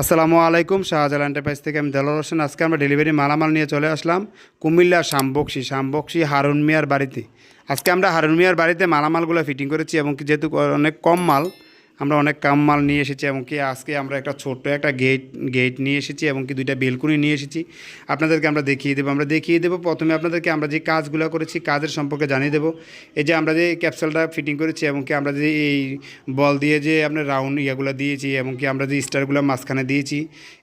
আসসালামু আলাইকুম, শাহজালাল এন্টারপ্রাইজ থেকে আমি দেলাল হোসেন। আজকে আমরা ডেলিভারি মালামাল নিয়ে চলে আসলাম কুমিল্লা শামবক্সি শামবক্সি হারুন মিয়ার বাড়িতে। আজকে আমরা হারুন মিয়ার বাড়িতে মালামালগুলো ফিটিং করেছি এবং যেহেতু অনেক কম মাল আমরা অনেক কাম মাল নিয়ে এসেছি এবং কি আজকে আমরা একটা ছোট্ট একটা গেট গেট নিয়ে এসেছি এবং কি দুইটা বেলকুনি নিয়ে এসেছি। আপনাদেরকে আমরা দেখিয়ে দেবো, আমরা দেখিয়ে দেবো, প্রথমে আপনাদেরকে আমরা যে কাজগুলো করেছি, কাজের সম্পর্কে জানিয়ে দেবো। এই যে আমরা যে ক্যাপসুলটা ফিটিং করেছি এবং কি আমরা যে এই বল দিয়ে যে আপনার রাউন্ড ইয়াগুলো দিয়েছি এবং কি আমরা যে স্টারগুলো মাঝখানে দিয়েছি,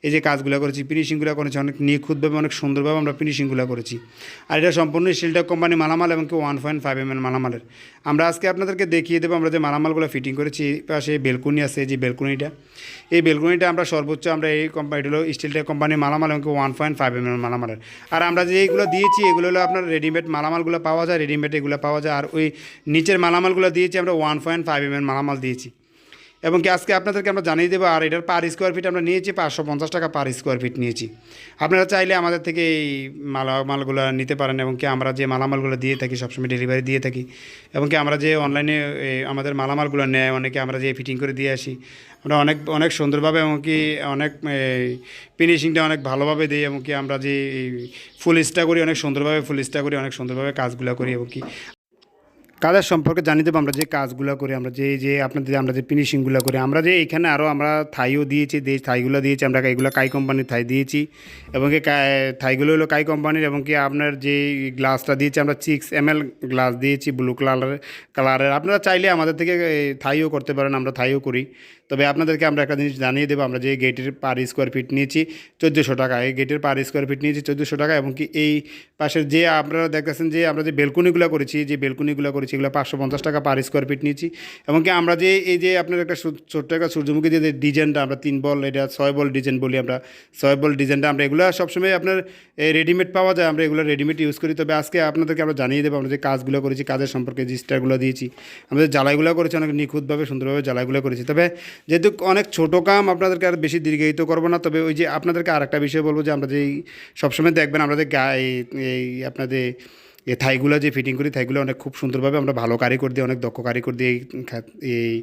এই যে কাজগুলো করেছি ফিনিশিংগুলো করেছি, অনেক নিখুঁতভাবে, অনেক সুন্দরভাবে আমরা ফিনিশিংগুলো করেছি। আর এটা সম্পূর্ণ শিলটক কোম্পানি মালামাল এবং কি one point five M L মালামালের। আমরা আজকে আপনাদেরকে দেখিয়ে দেবো, আমরা যে মালামালগুলো ফিটিং করেছি, পাশে বেলকুনি আছে যে বেলকুনিটা। এই বেলকুনিটা আমরা সর্বোচ্চ আমরা এই কোম্পানি হলো স্টিলটা কোম্পানির মালামাল এবং ওয়ান পয়েন্ট ফাইভ এম মালামালের। আর আমরা যে এইগুলো দিয়েছি, এগুলো হলো আপনার রেডিমেড মালামালগুলো পাওয়া যায় রেডিমেড এগুলো পাওয়া যায়। আর ওই নিচের মালামালগুলো দিয়েছি আমরা ওয়ান পয়েন্ট ফাইভ এম মালামাল দিয়েছি। এবং কি আজকে আপনাদেরকে আমরা জানিয়ে দেবো, আর এটার পার স্কোয়ার ফিট আমরা নিয়েছি, পাঁচশো পঞ্চাশ টাকা পার স্কোয়ার ফিট নিয়েছি। আপনারা চাইলে আমাদের থেকে এই মালামালগুলো নিতে পারেন এবং কি আমরা যে মালামালগুলো দিয়ে থাকি, সবসময় ডেলিভারি দিয়ে থাকি এবং কি আমরা যে অনলাইনে আমাদের মালামালগুলো নেয়, অনেকে আমরা যে ফিটিং করে দিয়ে আসি, আমরা অনেক অনেক সুন্দরভাবে এবং কি অনেক ফিনিশিংটা অনেক ভালোভাবে দিই এবং কি আমরা যে ফুল স্টা করি, অনেক সুন্দরভাবে ফুল স্টা করি, অনেক সুন্দরভাবে কাজগুলো করি এবং কি কাজের সম্পর্কে জানিয়ে দেবো, আমরা যে কাজগুলো করি, আমরা যে যে আপনাদের, আমরা যে ফিনিশিংগুলো করি, আমরা যে এখানে আরও আমরা থাইও দিয়েছি দিয়ে থাইগুলো দিয়েছি, আমরা এগুলো কাই কোম্পানির থাই দিয়েছি, এবং কি থাইগুলো হলো কাই কোম্পানির এবং কি আপনার যে গ্লাসটা দিয়েছি, আমরা সিক্স এম এল গ্লাস দিয়েছি ব্লু কালারের কালারের আপনারা চাইলে আমাদের থেকে থাইও করতে পারেন, আমরা থাইও করি। তবে আপনাদেরকে আমরা একটা জিনিস জানিয়ে দেবো, আমরা যে গেটের পার স্কোয়ার ফিট নিয়েছি, চোদ্দোশো টাকা। এই গেটের পার স্কোয়ার ফিট নিয়েছি, চোদ্দোশো টাকা, এবং কি এই পাশের যে আপনারা দেখতেছেন যে, আমরা যে বেলকুনিগুলো করেছি, যে বেলকুনিগুলো করেছি এগুলো পাঁচশো পঞ্চাশ টাকা পার স্কোয়ার ফিট নিয়েছি। এবং কি আমরা যে এই যে আপনার একটা ছোট্ট একটা সূর্যমুখী যে ডিজাইনটা আমরা তিন বল, এটা ছয় বল ডিজাইন বলি আমরা, ছয় বল ডিজাইনটা আমরা এগুলো সবসময় আপনার রেডিমেড পাওয়া যায়, আমরা এগুলো রেডিমেড ইউজ করি। তবে আজকে আপনাদেরকে আমরা জানিয়ে দেবো আমরা যে কাজগুলো করেছি, কাজের সম্পর্কে যে স্টারগুলো দিয়েছি। আমাদের জ্বালাইগুলো করেছি অনেক নিখুঁতভাবে, সুন্দরভাবে জ্বালাইগুলো করেছি। তবে যেহেতু অনেক ছোটো কাম আপনাদেরকে আর বেশি দীর্ঘায়িত করব না, তবে ওই যে আপনাদেরকে আরেকটা বিষয় বলব যে আমরা যে সবসময় দেখবেন আমরা যে গা এই এই আপনাদের এই থাইগুলো যে ফিটিং করি, থাইগুলো অনেক খুব সুন্দরভাবে আমরা ভালো কারিগর দিয়ে, অনেক দক্ষ কারিগর দিয়ে এই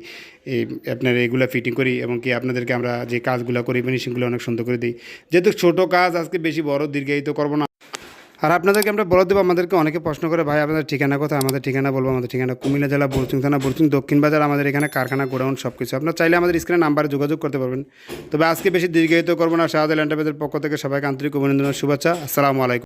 এই আপনার এইগুলো ফিটিং করি এবং কি আপনাদেরকে আমরা যে কাজগুলো করি ফিনিশিংগুলো অনেক সুন্দর করে দিই। যেহেতু ছোটো কাজ, আজকে বেশি বড়, দীর্ঘায়িত করব না। আর আপনাদেরকে আমরা বলে দেবো, আমাদেরকে অনেকে প্রশ্ন করে, ভাই, আপনাদের ঠিকানা কোথায়? আমাদের ঠিকানা বলব, আমাদের ঠিকানা কুমিল্লা জেলা বলচুং থানা বলচুং দক্ষিণ বাজার, আমাদের এখানে কারখানা, গোডাউন সব কিছু আপনার চাইলে আমাদের স্ক্রিনে নাম্বারে যোগাযোগ করতে পারবেন। তবে আজকে বেশি দীর্ঘায়িত করব না। শাহজাল এন্টারপ্রাইজের পক্ষ থেকে সবাইকে আন্তরিক অভিনন্দন শুভেচ্ছা। আসসালামু আলাইকুম।